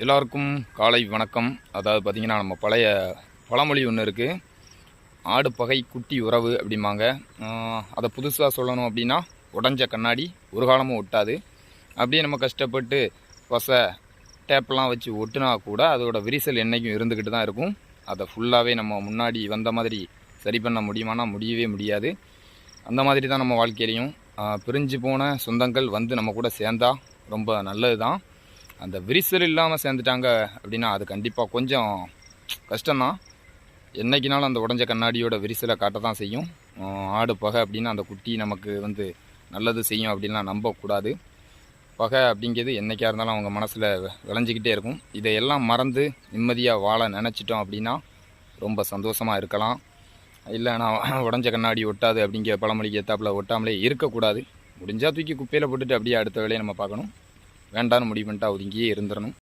எல்லாருக்கும் காலை வணக்கம். அதாவது பார்த்திங்கன்னா நம்ம பழைய பழமொழி ஒன்று இருக்குது ஆடு பகை குட்டி உறவு அப்படிம்பாங்க. அதை புதுசாக சொல்லணும் அப்படின்னா உடஞ்ச கண்ணாடி ஒரு காலமும் ஒட்டாது. அப்படியே நம்ம கஷ்டப்பட்டு பசை டேப்லாம் வச்சு ஒட்டுனா கூட அதோட விரிசல் என்றைக்கும் இருந்துக்கிட்டு தான் இருக்கும். அதை ஃபுல்லாகவே நம்ம முன்னாடி வந்த மாதிரி சரி பண்ண முடியுமானா முடியவே முடியாது. அந்த மாதிரி தான் நம்ம வாழ்க்கையிலையும். பிரிஞ்சு போன சொந்தங்கள் வந்து நம்ம கூட சேர்ந்தா ரொம்ப நல்லது தான் அந்த விரிசல் இல்லாமல் சேர்ந்துட்டாங்க அப்படின்னா அது கண்டிப்பாக கொஞ்சம் கஷ்டம்தான். என்றைக்கினாலும் அந்த உடஞ்ச கண்ணாடியோட விரிசலை காட்ட தான் செய்யும் ஆடு பகை அப்படின்னா அந்த குட்டி நமக்கு வந்து நல்லது செய்யும் அப்படின்லாம் நம்பக்கூடாது. பகை அப்படிங்கிறது என்றைக்கா இருந்தாலும் அவங்க மனசில் விளைஞ்சிக்கிட்டே இருக்கும். இதையெல்லாம் மறந்து நிம்மதியாக வாழ நினச்சிட்டோம் அப்படின்னா ரொம்ப சந்தோஷமாக இருக்கலாம். இல்லை நான் உடஞ்ச கண்ணாடி ஒட்டாது அப்படிங்கிற பழமொழிக்கு ஏத்தாப்புல ஒட்டாமலே இருக்கக்கூடாது. முடிஞ்சால் தூக்கி குப்பையில் போட்டுட்டு அப்படியே அடுத்த வேலையை நம்ம பார்க்கணும். வேண்டான்னு முடிவு பண்ணிட்டா ஒதுங்கியே இருந்துடணும்